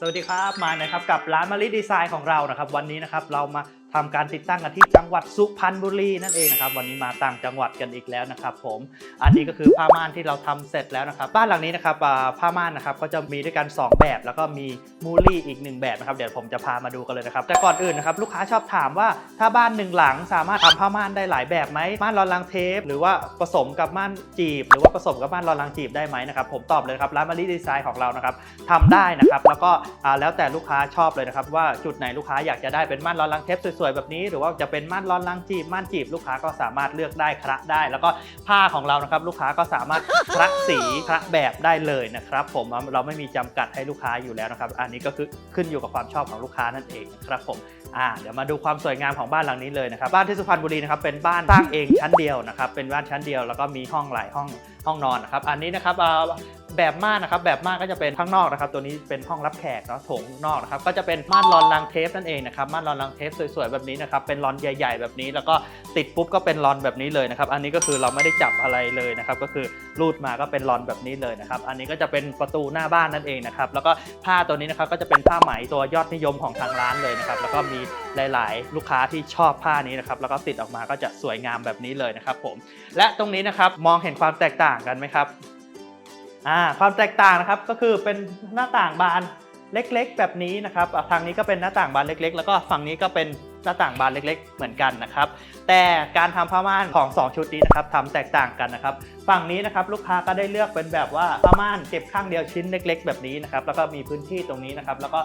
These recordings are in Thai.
สวัสดีครับมานะครับกับร้านมาริดีไซน์ของเรานะครับ วันนี้นะครับเรามา ทำการติดตั้งกันที่จังหวัดสุพรรณบุรีนั่นเองนะครับวันนี้มาต่างจังหวัดกันอีกแล้วนะครับผมอันนี้ก็คือผ้าม่านที่เราทำเสร็จแล้วนะครับ บ้านหลังนี้นะครับผ้าม่านนะครับก็จะมีด้วยกัน 2 แบบ แล้วก็มีมูลี่อีก 1 แบบนะครับเดี๋ยวผมจะพามาดูกันเลยนะครับแต่ก่อนอื่นนะครับลูกค้าชอบถามว่าถ้าบ้านหนึ่งหลังสามารถทำผ้าม่านได้หลายแบบไหมม่านรอนลังเทป หรือว่าผสมกับม่านจีบ หรือว่าผสมกับม่านรอนลังจีบได้ไหมนะครับผมตอบเลยครับร้านมาริดีไซน์ของเรานะครับทำได้นะครับแล้วก็แล้วแต่ลูกค้าชอบเลยนะครับว่าจุดไหนลูกค้าอยากจะได้เป็นม่านรอนลังเทปสสวยๆแบบนี้ หรือว่าจะเป็นม่านร้อนลังจีบม่านจีบลูกค้าก็สามารถเลือกได้คระได้ แล้วก็ผ้าของเรานะครับลูกค้าก็สามารถคระสีคระแบบได้เลยนะครับ ผมเราไม่มีจำกัดให้ลูกค้าอยู่แล้วนะครับอันนี้ก็คือขึ้นอยู่กับความชอบของลูกค้านั่นเองนะครับผมอ่าเดี๋ยวมาดูความสวยงามของบ้านหลังนี้เลยนะครับบ้านที่สุพรรณบุรีนะครับเป็นบ้านสร้างเองชั้นเดียวนะครับเป็นบ้านชั้นเดียวแล้วก็มีห้องหลายห้อง ห้องนอนนะครับ อันนี้นะครับแบบม่านนะครับแบบม่านก็จะเป็นข้างนอกนะครับ ตัวนี้เป็นห้องรับแขกเนาะโถงนอกนะครับก็จะเป็นม่านรอนลังเทปนั่นเองนะครับม่านรอนลังเทปสวยๆแบบนี้นะครับเป็นรอนใหญ่ ๆ แบบนี้ แล้วก็ติดปุ๊บก็เป็นรอนแบบนี้เลยนะครับอันนี้ก็คือเราไม่ได้จับอะไรเลยนะครับก็คือรูดมาก็เป็นรอนแบบนี้เลยนะครับอันนี้ก็จะเป็นประตูหน้าบ้านนั่นเองนะครับแล้วก็ผ้าตัวนี้นะครับก็จะเป็นผ้าไหมตัวยอดนิยมของทางร้านเลยนะครับแล้วก็มี หลาย ๆ ลูกค้าที่ชอบผ้านี้นะครับแล้วก็ติดออกมาก็จะสวยงามแบบนี้เลยนะครับผมและตรงนี้นะครับมองเห็นความแตกต่างกันไหมครับความแตกต่างนะครับก็คือเป็นหน้าต่างบานเล็กๆ แบบนี้นะครับทางนี้ก็เป็นหน้าต่างบานเล็ก ๆ แล้วก็ฝั่งนี้ก็เป็นหน้าต่างบานเล็ก ๆ เหมือนกันนะครับ แต่การทำผ้าม่านของ 2 ชุดนี้นะครับทำแตกต่างกันนะครับ ฝั่งนี้นะครับลูกค้าก็ได้เลือกเป็นแบบว่าประม่านเก็บข้างเดียวชิ้นเล็ก ๆ แบบนี้นะครับแล้วก็มีพื้นที่ตรงนี้นะครับแล้วก็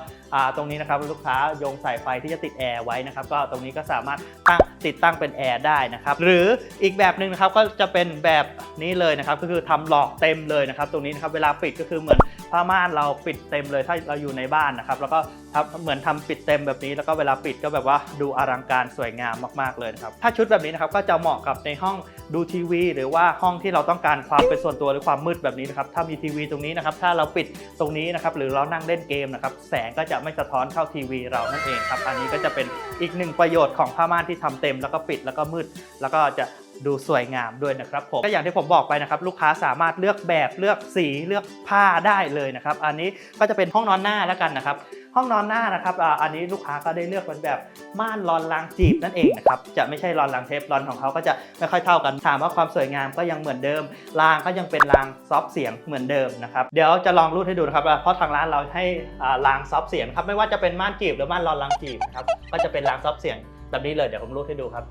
ตรงนี้นะครับลูกค้าโยงสายไฟที่จะติดแอร์ไว้นะครับก็ตรงนี้ก็สามารถตั้งติดตั้งเป็นแอร์ได้นะครับหรืออีกแบบหนึ่งนะครับก็จะเป็นแบบนี้เลยนะครับก็คือทำหลอกเต็มเลยนะครับตรงนี้นะครับเวลาปิดก็คือเหมือน ผ้าม่านเราปิดเต็มเลยถ้าเราอยู่ในบ้านนะครับ แล้วก็ทำเหมือนทำปิดเต็มแบบนี้ แล้วก็เวลาปิดก็แบบว่าดูอลังการสวยงามมากๆเลยครับ ถ้าชุดแบบนี้นะครับก็จะเหมาะกับในห้องดูทีวี หรือว่าห้องที่เราต้องการความเป็นส่วนตัวหรือความมืดแบบนี้นะครับ ถ้ามีทีวีตรงนี้นะครับ ถ้าเราปิดตรงนี้นะครับ หรือเรานั่งเล่นเกมนะครับ แสงก็จะไม่สะท้อนเข้าทีวีเรานั่นเองครับ อันนี้ก็จะเป็นอีกหนึ่งประโยชน์ของผ้าม่านที่ทำเต็ม แล้วก็ปิดแล้วก็มืด แล้วก็จะ ดูสวยงามด้วยนะครับผมก็อย่างที่ผมบอกไปนะครับลูกค้าสามารถเลือกแบบเลือกสีเลือกผ้าได้เลยนะครับ อันนี้ก็จะเป็นห้องนอนหน้าแล้วกันนะครับ ห้องนอนหน้านะครับอ่าอันนี้ลูกค้าก็ได้เลือกเป็นแบบม่านรอนรางจีบนั่นเองนะครับจะไม่ใช่รอนรางเทปรอนของเขาก็จะไม่ค่อยเท่ากันถามว่าความสวยงามก็ยังเหมือนเดิมรางก็ยังเป็นรางซอฟเสียงเหมือนเดิมนะครับเดี๋ยวจะลองรูดให้ดูนะครับเพราะทางร้านเราให้อ่ารางซอฟเสียงครับไม่ว่าจะเป็นม่านจีบหรือม่านรอนรางจีบนะครับก็จะเป็นรางซอฟเสียงแบบนี้เลยเดี๋ยวผมรูดให้ดูครับ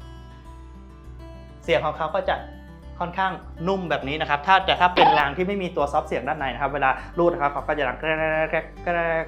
เสียงของเขาก็จะ ค่อนข้างนุ่มแบบนี้นะครับ ถ้าแต่ถ้าเป็นรางที่ไม่มีตัวซอฟเสียงด้านในนะครับ เวลารูดนะครับเขาก็จะดังแกรกแกรก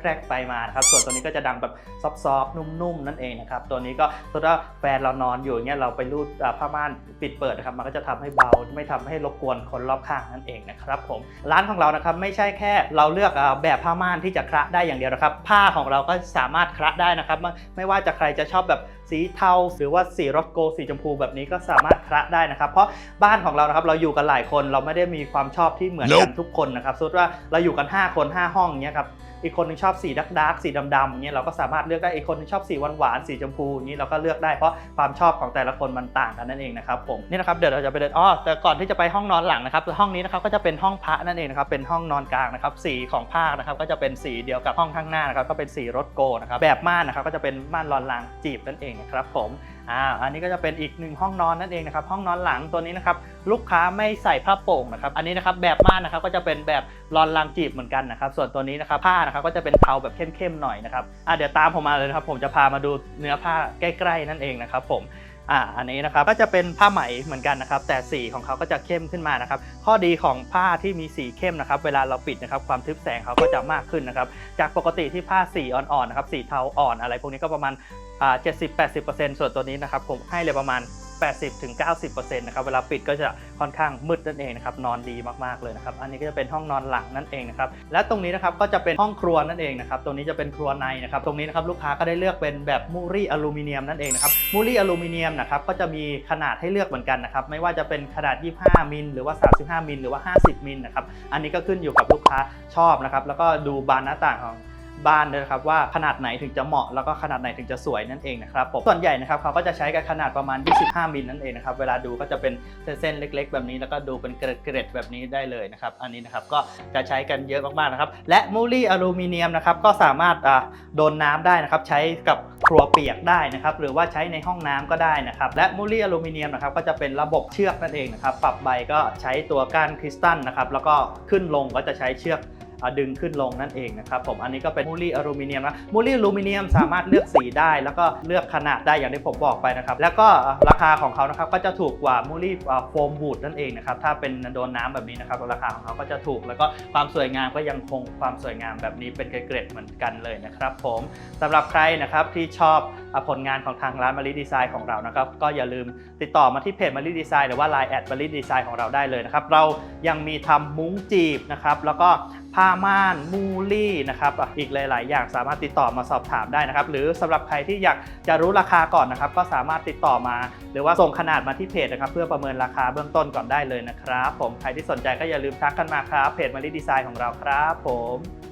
แกรกไปมานะครับ ส่วนตัวนี้ก็จะดังแบบซอฟต์ๆนุ่มๆนั่นเองนะครับ ตัวนี้ก็สมมติว่าแฟนเรานอนอยู่เงี้ยเราไปรูดผ้าม่านปิดเปิดนะครับมันก็จะทำให้เบาไม่ทำให้รบกวนคนรอบข้างนั่นเองนะครับผมร้านของเรานะครับไม่ใช่แค่เราเลือกแบบผ้าม่านที่จะคระได้อย่างเดียวนะครับ ผ้าของเราก็สามารถคระได้นะครับ ไม่ไม่ว่าจะใครจะชอบแบบสีเทาหรือว่าสีรถโกสีชมพูแบบนี้ก็สามารถคระได้นะครับ เพราะบ้านของเรานะครับเราอยู่กันหลายคนเราไม่ได้มีความชอบที่เหมือนกันทุกคนนะครับสมมติว่าเราอยู่กัน 5 คน 5 ห้องเนี้ยครับอีกคนหนึงชอบสีดักดักๆสีดำๆเงี้ยเราก็สามารถเลือกได้อีกคนหนึงชอบสีหวานๆสีชมพูอย่างนี้เราก็เลือกได้เพราะความชอบของแต่ละคนมันต่างกันนั่นเองนะครับผมนี่นะครับเดี๋ยวเราจะไปเดินอ๋อแต่ก่อนที่จะไปห้องนอนหลังนะครับห้องนี้นะครับก็จะเป็นห้องพระนั่นเองนะครับเป็นห้องนอนกลางนะครับสีของผ้านะครับก็จะเป็นสีเดียวกับห้องข้างหน้านะครับก็เป็นสีรถโกนะครับแบบม่านนะครับก็จะเป็นม่านรอนรางจีบนั่นเองนะครับผม อ่าอันนี้ก็จะเป็นอีกหนึ่งห้องนอนนั่นเองนะครับห้องนอนหลังตัวนี้นะครับลูกค้าไม่ใส่ผ้าโป่งนะครับอันนี้นะครับแบบม่านนะครับก็จะเป็นแบบรอนรางจีบเหมือนกันนะครับส่วนตัวนี้นะครับผ้านะครับก็จะเป็นเทาแบบเข้มๆหน่อยนะครับอ่าเดี๋ยวตามผมมาเลยนะครับผมจะพามาดูเนื้อผ้าใกล้ๆนั่นเองนะครับผมอ่าอันนี้นะครับก็จะเป็นผ้าไหมเหมือนกันนะครับ แต่สีของเขาก็จะเข้มขึ้นมานะครับ ข้อดีของผ้าที่มีสีเข้มนะครับ เวลาเราปิดนะครับ ความทึบแสงเขาก็จะมากขึ้นนะครับ จากปกติที่ผ้าสีอ่อนๆนะครับ สีเทาอ่อนอะไรพวกนี้ก็ประมาณ อ่า70-80%ส่วนตัวนี้นะครับผมให้เลยประมาณ 80-90%นะครับเวลาปิดก็จะค่อนข้างมืดนั่นเองนะครับนอนดีมากๆเลยนะครับอันนี้ก็จะเป็นห้องนอนหลังนั่นเองนะครับและตรงนี้นะครับก็จะเป็นห้องครัวนั่นเองนะครับตรงนี้จะเป็นครัวในนะครับตรงนี้นะครับลูกค้าก็ได้เลือกเป็นแบบมูรี่อลูมิเนียมนั่นเองนะครับมูรี่อลูมิเนียมนะครับก็จะมีขนาดให้เลือกเหมือนกันนะครับไม่ว่าจะเป็นขนาด 25 มิลหรือว่า 35 มิลหรือว่า 50 มิลนะครับอันนี้ก็ขึ้นอยู่กับลูกค้าชอบนะครับแล้วก็ดูบานหน้าต่างของ บ้านด้วยนะครับว่าขนาดไหนถึงจะเหมาะแล้วก็ขนาดไหนถึงจะสวยนั่นเองนะครับผมส่วนใหญ่นะครับเขาก็จะใช้กันขนาดประมาณ 25มิลนั่นเองนะครับเวลาดูก็จะเป็นเส้นๆเล็ก ๆ แบบนี้แล้วก็ดูเป็นเกล็ดๆแบบนี้ได้เลยนะครับอันนี้นะครับก็จะใช้กันเยอะมากๆนะครับและมูลี่อลูมิเนียมนะครับก็สามารถอ่าโดนน้ำได้นะครับใช้กับครัวเปียกได้นะครับหรือว่าใช้ในห้องน้ำก็ได้นะครับและมูลี่อลูมิเนียมนะครับก็จะเป็นระบบเชือกนั่นเองนะครับปรับใบก็ใช้ตัวก้านคริสตัลนะครับแล้วก็ขึ้นลงก็จะใช้เชือก ดึงขึ้นลงนั่นเองนะครับผมอันนี้ก็เป็นมูลี่อลูมิเนียมนะมูลี่อลูมิเนียมสามารถเลือกสีได้ แล้วก็เลือกขนาดได้อย่างที่ผมบอกไปนะครับแล้วก็ราคาของเขานะครับก็จะถูกกว่ามูลี่โฟมบูดนั่นเองนะครับถ้าเป็นโดนน้ำแบบนี้นะครับราคาของเขาก็จะถูก แล้วก็ความสวยงามก็ยังคงความสวยงามแบบนี้เป็นเกรดเหมือนกันเลยนะครับผมสำหรับใครนะครับที่ชอบผลงานของทางร้านมารีดีไซน์ของเรานะครับก็อย่าลืมติดต่อมาที่เพจมารีดีไซน์หรือว่า Line แอดมารีดีไซน์ของเราได้เลยนะครับเรายังมีทำมุ้งจีบนะครับแล้วก็ผ้าม่านมูลี่นะครับอะอีกหลาย ๆ อย่างสามารถติดต่อมาสอบถามได้นะครับ หรือสำหรับใครที่อยากจะรู้ราคาก่อนนะครับ ก็สามารถติดต่อมา หรือว่าส่งขนาดมาที่เพจนะครับ เพื่อประเมินราคาเบื้องต้นก่อนได้เลยนะครับ ผมใครที่สนใจก็อย่าลืมทักกันมาครับเพจมารีดีไซน์ของเราครับ ผม